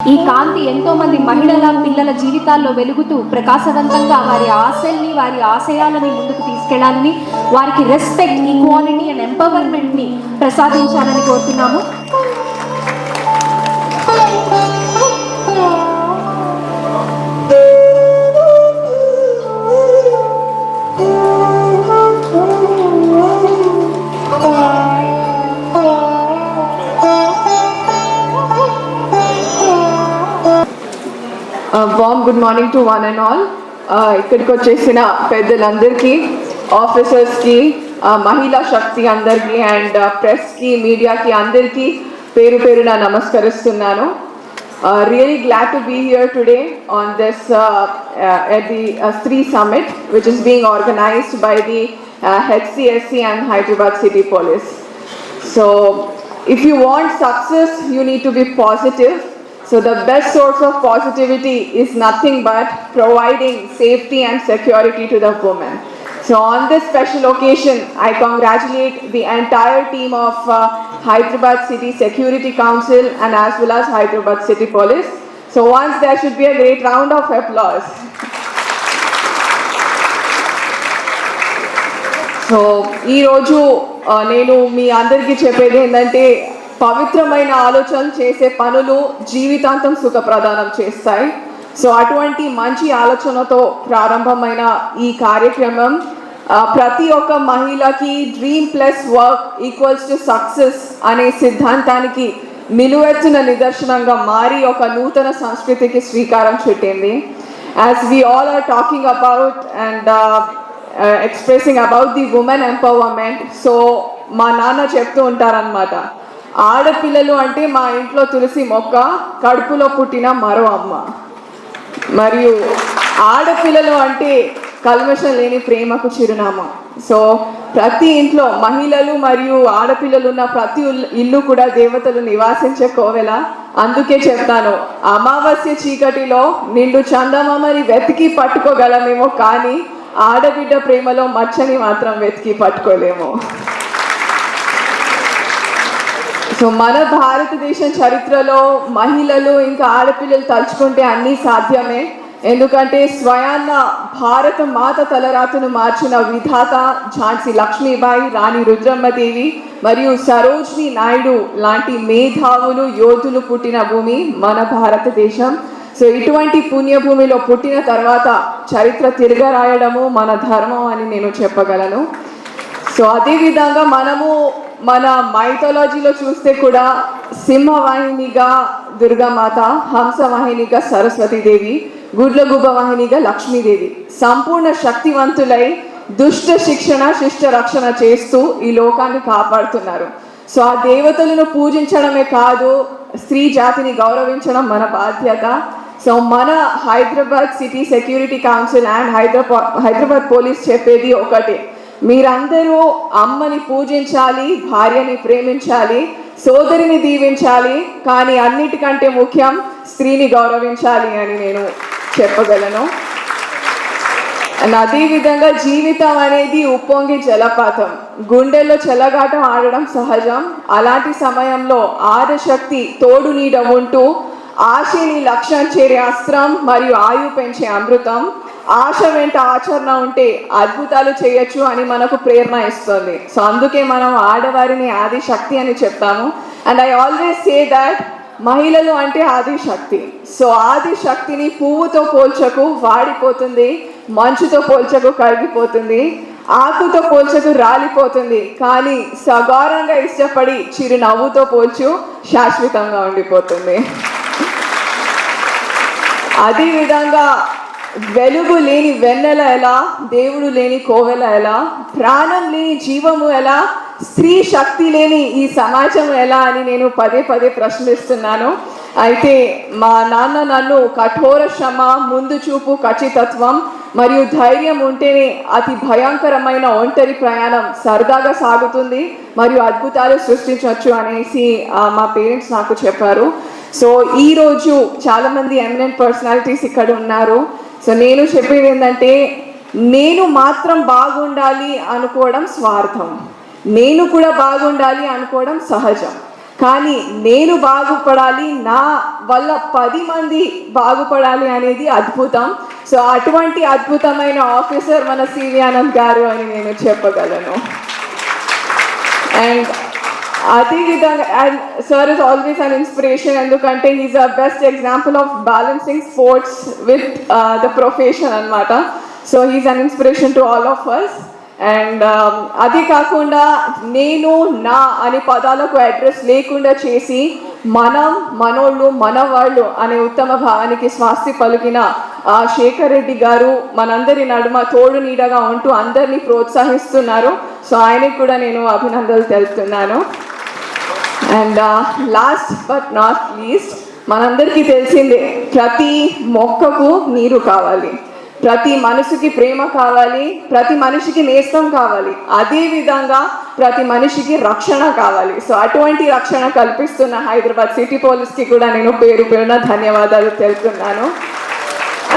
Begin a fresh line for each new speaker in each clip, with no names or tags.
ఈ కాంతి ఎంతో మంది మహిళల పిల్లల జీవితాల్లో వెలుగుతూ ప్రకాశవంతంగా వారి ఆశల్ని వారి ఆశయాలని ముందుకు తీసుకెళ్ళాలని వారికి రెస్పెక్ట్ ఈక్వాలిటీ అండ్ ఎంపవర్మెంట్ని ప్రసాదించాలని కోరుతున్నాము.
వామ్ good morning to one and all ఇక్కడికి వచ్చేసిన పెద్దలందరికీ ఆఫీసర్స్కి మహిళా శక్తి అందరికీ అండ్ ప్రెస్కి మీడియాకి అందరికీ పేరు పేరున నమస్కరిస్తున్నాను really glad to be here today on this at the Stree summit which is being organised by the HCSC and Hyderabad city police So, if you want success, you need to be positive. So, the best source of positivity is nothing but providing safety and security to the women. So, on this special occasion, I congratulate the entire team of uh, Hyderabad City Security Council and as well as Hyderabad City Police. So, once there should be a great round of applause. So ఈరోజు ఆ, నేను మీ అందరికీ చెప్పేది ఏంటంటే పవిత్రమైన ఆలోచనలు చేసే పనులు జీవితాంతం సుఖప్రదానం చేస్తాయి. సో అటువంటి మంచి ఆలోచనతో ప్రారంభమైన ఈ కార్యక్రమం ప్రతి ఒక్క మహిళకి dream plus work equals to success అనే సిద్ధాంతానికి నిలువెత్తిన నిదర్శనంగా మారి ఒక నూతన సంస్కృతికి శ్రీకారం చుట్టింది. As we all are talking about and expressing about the women empowerment so మా నాన్న చెప్తూ ఉంటారనమాట ఆడపిల్లలు అంటే మా ఇంట్లో తులసి మొక్క కడుపులో పుట్టిన మరో అమ్మ. మరియు ఆడపిల్లలు అంటే కల్మషం లేని ప్రేమకు చిరునామా. సో ప్రతి ఇంట్లో మహిళలు మరియు ఆడపిల్లలు ఉన్న ప్రతి ఇల్లు కూడా దేవతలు నివాసించే కోవెల. అందుకే చెప్తాను అమావాస్య చీకటిలో నిండు చందమామని వెతికి పట్టుకోగలమేమో కానీ ఆడబిడ్డ ప్రేమలో మచ్చని మాత్రం వెతికి పట్టుకోలేము. సో మన భారతదేశం చరిత్రలో మహిళలు ఇంకా ఆడపిల్లలు తలుచుకుంటే అన్నీ సాధ్యమే. ఎందుకంటే స్వయాన్న భారత మాత తలరాతను మార్చిన విధాత ఝాన్సీ లక్ష్మీబాయి రాణి రుద్రమ్మదేవి మరియు సరోజ్ని నాయుడు లాంటి మేధావులు యోధులు పుట్టిన భూమి మన భారతదేశం. సో ఇటువంటి పుణ్యభూమిలో పుట్టిన తర్వాత చరిత్ర తిరగరాయడము మన ధర్మం అని నేను చెప్పగలను. సో అదేవిధంగా మనము మన మైథాలజీలో చూస్తే కూడా సింహవాహినిగా దుర్గామాత హంసవాహినిగా సరస్వతీదేవి గుడ్లగుబ్బ వాహినిగా లక్ష్మీదేవి. సంపూర్ణ శక్తివంతులై దుష్ట శిక్షణ శిష్ట రక్షణ చేస్తూ ఈ లోకాన్ని కాపాడుతున్నారు. సో ఆ దేవతలను పూజించడమే కాదు స్త్రీ జాతిని గౌరవించడం మన బాధ్యత. సో మన Hyderabad city security council and Hyderabad Hyderabad police చెప్పేది ఒకటే. మీరందరూ అమ్మని పూజించాలి భార్యని ప్రేమించాలి సోదరిని దీవించాలి కానీ అన్నిటికంటే ముఖ్యం స్త్రీని గౌరవించాలి అని నేను చెప్పగలను. అండ్ విధంగా జీవితం అనేది ఉప్పొంగి జలపాతం. గుండెల్లో చెలగాటం ఆడడం సహజం. అలాంటి సమయంలో ఆదశక్తి తోడు నీడ ఉంటూ ఆశని లక్ష్యం చేరే అస్త్రం మరియు ఆయు పెంచే అమృతం. ఆశ వెంట ఆచరణ ఉంటే అద్భుతాలు చేయొచ్చు అని మనకు ప్రేరణ ఇస్తుంది. సో అందుకే మనం ఆడవారిని ఆది శక్తి అని చెప్తాము. And I always say that మహిళలు అంటే ఆది శక్తి సో ఆది శక్తిని పువ్వుతో పోల్చకు వాడిపోతుంది మంచుతో పోల్చకు కరిగిపోతుంది ఆకుతో పోల్చకు రాలిపోతుంది. కానీ సగారంగా ఇష్టపడి చిరునవ్వుతో పోల్చు శాశ్వతంగా ఉండిపోతుంది. అదే విధంగా వెలుగు లేని వెన్నెల ఎలా? దేవుడు లేని కోవెల ఎలా? ప్రాణం లేని జీవము ఎలా? స్త్రీ శక్తి లేని ఈ సమాజం ఎలా అని నేను పదే పదే ప్రశ్నిస్తున్నాను. అయితే మా నాన్న నన్ను కఠోర శ్రమ ముందు చూపు ఖచ్చితత్వం మరియు ధైర్యం ఉంటేనే అతి భయంకరమైన ఒంటరి ప్రయాణం సరదాగా సాగుతుంది మరియు అద్భుతాలు సృష్టించవచ్చు అనేసి మా పేరెంట్స్ నాకు చెప్పారు. సో ఈ రోజు ఎమినెంట్ పర్సనాలిటీస్ ఇక్కడ ఉన్నారు. సో నేను చెప్పేది ఏంటంటే నేను మాత్రం బాగుండాలి అనుకోవడం స్వార్థం. నేను కూడా బాగుండాలి అనుకోవడం సహజం. కానీ నేను బాగుపడాలి నా వల్ల పది మంది బాగుపడాలి అనేది అద్భుతం. సో అటువంటి అద్భుతమైన ఆఫీసర్ మన సివి ఆనంద్ గారు అని నేను చెప్పగలను. అండ్ అదే and sir is always an inspiration ఎందుకంటే is a best example of balancing sports with the profession అనమాట so he's an inspiration to all of us and అది కాకుండా నేను నా అనే పదాలకు అడ్రస్ లేకుండా చేసి మనం మనోళ్ళు మనవాళ్ళు అనే ఉత్తమ భావానికి స్వాస్తి పలికిన ఆ శేఖర్ రెడ్డి గారు మనందరి నడుమ తోడు నీడగా ఉంటూ అందరినీ ప్రోత్సహిస్తున్నారు. సో ఆయనకి కూడా నేను అభినందనలు తెలుపుతున్నాను. And last but not least మనందరికీ తెలిసిందే ప్రతి మొక్కకు నీరు కావాలి. ప్రతి మనసుకి ప్రేమ కావాలి ప్రతి మనిషికి నేస్తం కావాలి. అదే విధంగా ప్రతి మనిషికి రక్షణ కావాలి. సో అటువంటి రక్షణ కల్పిస్తున్న హైదరాబాద్ సిటీ పోలీస్కి కూడా నేను పేరు పేరున ధన్యవాదాలు తెలుపుతున్నాను.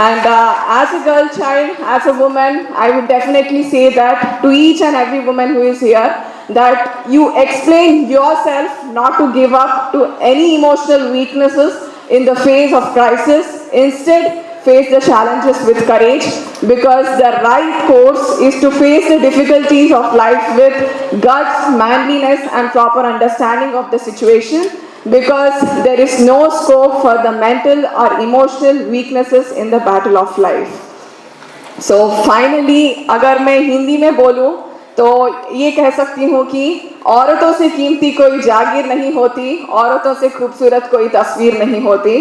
And uh, as a girl child, as a woman, I would definitely say that to each and every woman who is here, that you explain yourself not to give up to any emotional weaknesses in the face of crisis. Instead, face the challenges with courage because the right course is to face the difficulties of life with guts, manliness, and proper understanding of the situation because there is no scope for the mental or emotional weaknesses in the battle of life. So finally अगर मैं हिंदी में बोलूं तो ये कह सकती हूँ कि औरतों से कीमती कोई जागीर नहीं होती औरतों से खूबसूरत कोई तस्वीर नहीं होती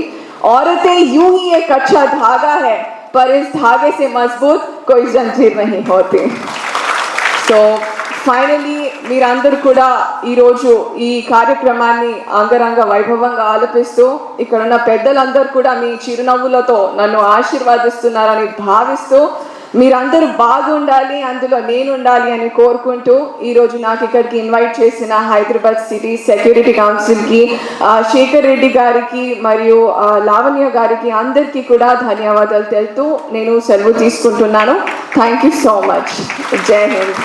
औरतें यूं ही एक अच्छा धागा है पर इस धागे से मजबूत कोई जंजीर नहीं होती సో ఫైనలీ మీరందరూ కూడా ఈరోజు ఈ కార్యక్రమాన్ని అంగరంగ వైభవంగా ఆలపిస్తూ ఇక్కడ ఉన్న పెద్దలందరూ కూడా మీ చిరునవ్వులతో నన్ను ఆశీర్వాదిస్తున్నారని భావిస్తూ మీరందరూ బాగుండాలి అందులో నేను ఉండాలి అని కోరుకుంటూ ఈరోజు నాకు ఇక్కడికి ఇన్వైట్ చేసిన హైదరాబాద్ సిటీ సెక్యూరిటీ కౌన్సిల్కి శేఖర్ రెడ్డి గారికి మరియు లావణ్య గారికి అందరికీ కూడా ధన్యవాదాలు తెలుపుతూ నేను సెలవు తీసుకుంటున్నాను. థ్యాంక్ యూ సో మచ్ జై హింద్.